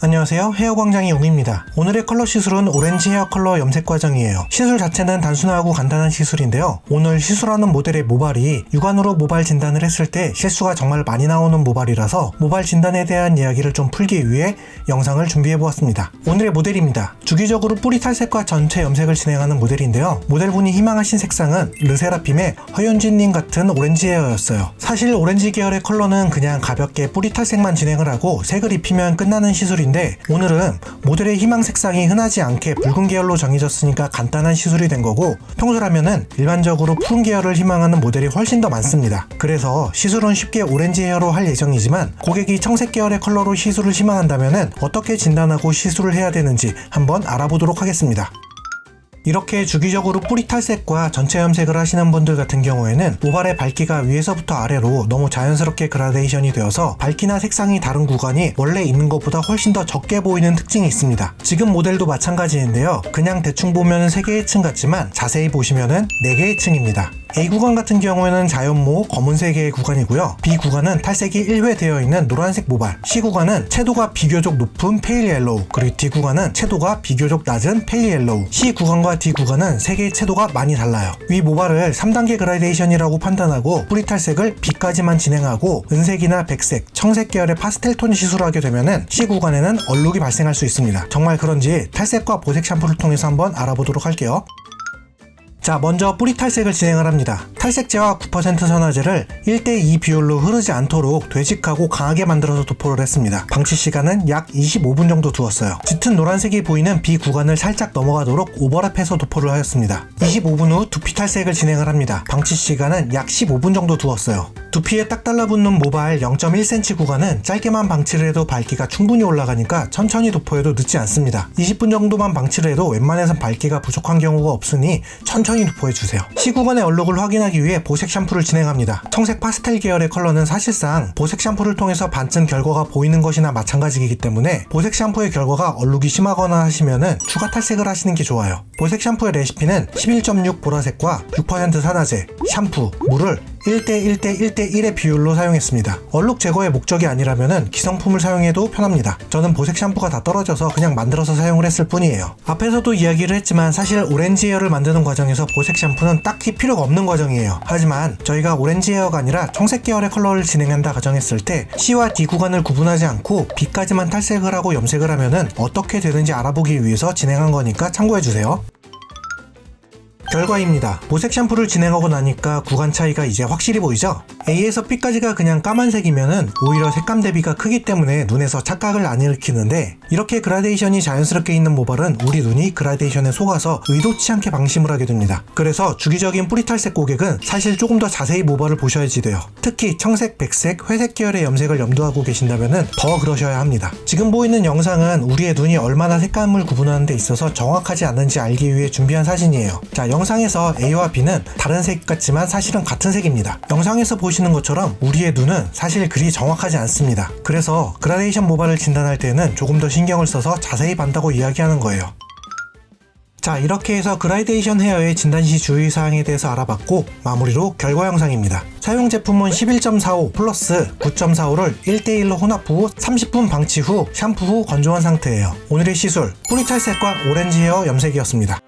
안녕하세요. 헤어 광장의 용입니다. 오늘의 컬러 시술은 오렌지 헤어 컬러 염색 과정이에요. 시술 자체는 단순하고 간단한 시술인데요. 오늘 시술하는 모델의 모발이 육안으로 모발 진단을 했을 때 실수가 정말 많이 나오는 모발이라서 모발 진단에 대한 이야기를 좀 풀기 위해 영상을 준비해 보았습니다. 오늘의 모델입니다. 주기적으로 뿌리 탈색과 전체 염색을 진행하는 모델인데요. 모델분이 희망하신 색상은 르세라핌의 허윤진님 같은 오렌지 헤어였어요. 사실 오렌지 계열의 컬러는 그냥 가볍게 뿌리 탈색만 진행을 하고 색을 입히면 끝나는 시술인데 오늘은 모델의 희망 색상이 흔하지 않게 붉은 계열로 정해졌으니까 간단한 시술이 된 거고 평소라면은 일반적으로 푸른 계열을 희망하는 모델이 훨씬 더 많습니다. 그래서 시술은 쉽게 오렌지 헤어로 할 예정이지만 고객이 청색 계열의 컬러로 시술을 희망한다면은 어떻게 진단하고 시술을 해야 되는지 한번 알아보도록 하겠습니다. 이렇게 주기적으로 뿌리 탈색과 전체 염색을 하시는 분들 같은 경우에는 모발의 밝기가 위에서부터 아래로 너무 자연스럽게 그라데이션이 되어서 밝기나 색상이 다른 구간이 원래 있는 것보다 훨씬 더 적게 보이는 특징이 있습니다. 지금 모델도 마찬가지인데요. 그냥 대충 보면 3개의 층 같지만 자세히 보시면은 4개의 층입니다. A 구간 같은 경우에는 자연모 검은색의 구간이고요. B 구간은 탈색이 1회 되어 있는 노란색 모발. C 구간은 채도가 비교적 높은 페일 옐로우. 그리고 D 구간은 채도가 비교적 낮은 페일 옐로우. C 구간과 D 구간은 3개의 채도가 많이 달라요. 위 모발을 3단계 그라데이션이라고 판단하고 뿌리 탈색을 B까지만 진행하고 은색이나 백색, 청색 계열의 파스텔 톤 시술하게 되면은 C 구간에는 얼룩이 발생할 수 있습니다. 정말 그런지 탈색과 보색 샴푸를 통해서 한번 알아보도록 할게요. 자, 먼저 뿌리 탈색을 진행을 합니다. 탈색제와 9% 선화제를 1대2 비율로 흐르지 않도록 되직하고 강하게 만들어서 도포를 했습니다. 방치 시간은 약 25분 정도 두었어요. 짙은 노란색이 보이는 B 구간을 살짝 넘어가도록 오버랩해서 도포를 하였습니다. 25분 후 두피 탈색을 진행을 합니다. 방치 시간은 약 15분 정도 두었어요. 두피에 딱 달라붙는 모발 0.1cm 구간은 짧게만 방치를 해도 밝기가 충분히 올라가니까 천천히 도포해도 늦지 않습니다. 20분 정도만 방치를 해도 웬만해선 밝기가 부족한 경우가 없으니 천천히 도포해주세요. C 구간의 얼룩을 확인하기 위해 보색 샴푸를 진행합니다. 청색 파스텔 계열의 컬러는 사실상 보색 샴푸를 통해서 반쯤 결과가 보이는 것이나 마찬가지이기 때문에 보색 샴푸의 결과가 얼룩이 심하거나 하시면은 추가 탈색을 하시는 게 좋아요. 보색 샴푸의 레시피는 11.6 보라색과 6% 산화제, 샴푸, 물을 1대1대 1대1의 비율로 사용했습니다. 얼룩 제거의 목적이 아니라면 기성품을 사용해도 편합니다. 저는 보색 샴푸가 다 떨어져서 그냥 만들어서 사용을 했을 뿐이에요. 앞에서도 이야기를 했지만 사실 오렌지 헤어를 만드는 과정에서 보색 샴푸는 딱히 필요가 없는 과정이에요. 하지만 저희가 오렌지 헤어가 아니라 청색 계열의 컬러를 진행한다 가정했을 때 C와 D 구간을 구분하지 않고 B까지만 탈색을 하고 염색을 하면은 어떻게 되는지 알아보기 위해서 진행한 거니까 참고해주세요. 결과입니다. 보색 샴푸를 진행하고 나니까 구간 차이가 이제 확실히 보이죠? A에서 B까지가 그냥 까만색이면은 오히려 색감 대비가 크기 때문에 눈에서 착각을 안 일으키는데 이렇게 그라데이션이 자연스럽게 있는 모발은 우리 눈이 그라데이션에 속아서 의도치 않게 방심을 하게 됩니다. 그래서 주기적인 뿌리 탈색 고객은 사실 조금 더 자세히 모발을 보셔야지 돼요. 특히 청색, 백색, 회색 계열의 염색을 염두하고 계신다면은 더 그러셔야 합니다. 지금 보이는 영상은 우리의 눈이 얼마나 색감을 구분하는 데 있어서 정확하지 않은지 알기 위해 준비한 사진이에요. 자, 영상에서 A와 B는 다른 색 같지만 사실은 같은 색입니다. 영상에서 보시는 것처럼 우리의 눈은 사실 그리 정확하지 않습니다. 그래서 그라데이션 모발을 진단할 때는 조금 더 신경을 써서 자세히 반다고 이야기하는 거예요. 자, 이렇게 해서 그라데이션 헤어의 진단 시 주의사항에 대해서 알아봤고 마무리로 결과 영상입니다. 사용 제품은 11.45 플러스 9.45를 1대1로 혼합 후 30분 방치 후 샴푸 후 건조한 상태예요. 오늘의 시술 뿌리 탈색과 오렌지 헤어 염색이었습니다.